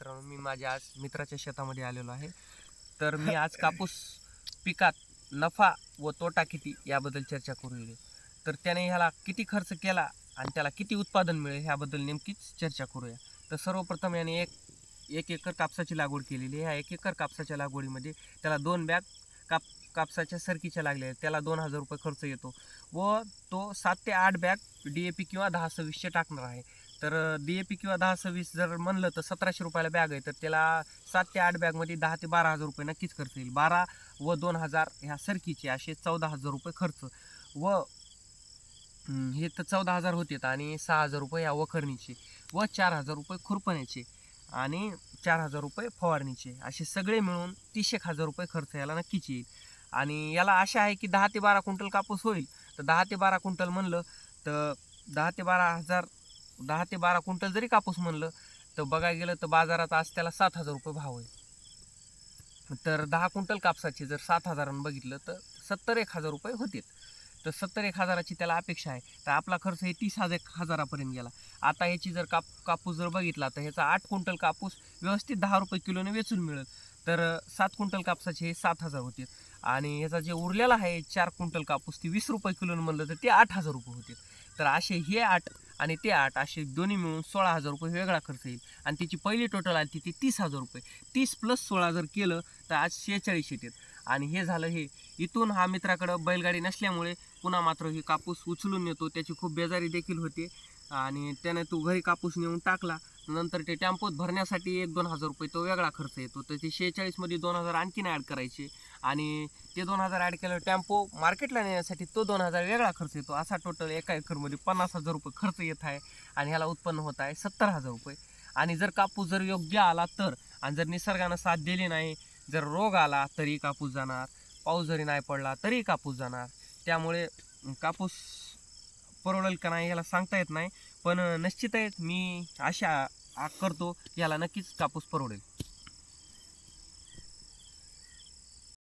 मित्रांनो मी माझ्या आज मित्राच्या शेतामध्ये आलेलो आहे. तर मी आज कापूस पिकात नफा व तोटा किती याबद्दल चर्चा करूया. तर त्याने ह्याला किती खर्च केला आणि त्याला किती उत्पादन मिळेल ह्याबद्दल नेमकीच चर्चा करूया. तर सर्वप्रथम याने एक एक एकर कापसाची लागवड केलेली आहे. ह्या एक एकर कापसाच्या लागवडीमध्ये त्याला दोन बॅग काप कापसाच्या सरकीच्या लागल्या आहेत. त्याला दोन हजार रुपये खर्च येतो व तो सात ते आठ बॅग डी ए पी किंवा दहा सव्वीसचे टाकणार आहे. तर डी ए पी किंवा दहा सव्वीस जर म्हणलं तर सतराशे रुपयाला बॅग आहे तर त्याला सात ते आठ बॅगमध्ये दहा ते बारा हजार रुपये नक्कीच खर्च येईल. बारा व दोन हजार ह्या सरकीचे असे चौदा हजार रुपये खर्च. व हे तर चौदा हजार होते आणि सहा हजार रुपये या वखरणीचे व चार हजार रुपये खुरपण्याचे आणि चार हजार रुपये फवारणीचे. असे सगळे मिळून तीस एक हजार रुपये खर्च याला नक्कीच येईल. आणि याला आशा आहे की दहा ते बारा क्विंटल कापूस होईल. तर दहा ते बारा क्विंटल म्हणलं तर दहा ते बारा हजार दहा ते बारा क्विंटल जरी कापूस म्हणलं तर बघायला गेलं तर बाजारात आज त्याला सात हजार रुपये भाव आहे. तर दहा क्विंटल कापसाचे जर सात हजारानं बघितलं तर सत्तर एक हजार रुपये होतील. तर सत्तर एक हजाराची त्याला अपेक्षा आहे. तर आपला खर्च हे तीस हजार हजारापर्यंत गेला. आता ह्याची जर काप कापूस जर बघितला तर ह्याचा आठ क्विंटल कापूस व्यवस्थित दहा रुपये किलोने वेचून मिळेल. तर सात क्विंटल कापसाचे हे सात हजार होतील. आणि ह्याचा जे उरलेला आहे चार क्विंटल कापूस ती वीस रुपये किलोने म्हणलं तर ते आठ हजार रुपये होतील. तर असे हे आठ आणि ते आठ असे दोन्ही मिळून सोळा हजार रुपये वेगळा खर्च येईल. आणि त्याची पहिली टोटल आली ती तीस हजार रुपये. तीस प्लस सोळा जर केलं तर आज शेहेचाळीस येतात आणि हे झालं हे इथून हा मित्राकडं बैलगाडी नसल्यामुळे पुन्हा मात्र हे कापूस उचलून नेतो. त्याची खूप बेजारी देखील होते. आणि त्याने तो घरी कापूस नेऊन टाकला. नंतर ते टॅम्पोत भरण्यासाठी एक दोन हजार रुपये तो वेगळा खर्च येतो. तर ते शेहेचाळीसमध्ये दोन हजार आणखीन ॲड करायचे. आणि ते दोन हजार ॲड केलं टॅम्पो मार्केटला नेण्यासाठी तो दोन हजार वेगळा खर्च येतो. असा टोटल एका एकरमध्ये पन्नास हजार रुपये खर्च येत आहे आणि ह्याला उत्पन्न होत आहे सत्तर हजार रुपये. आणि जर कापूस जर योग्य आला तर आणि जर निसर्गानं साथ दिली नाही जर रोग आला तरी कापूस जाणार. पाऊस जरी नाही पडला तरी कापूस जाणार. त्यामुळे कापूस परवडेल का नाही याला सांगता येत नाही. पण निश्चित आहेत मी अशा करतो याला नक्कीच कापूस परवडेल.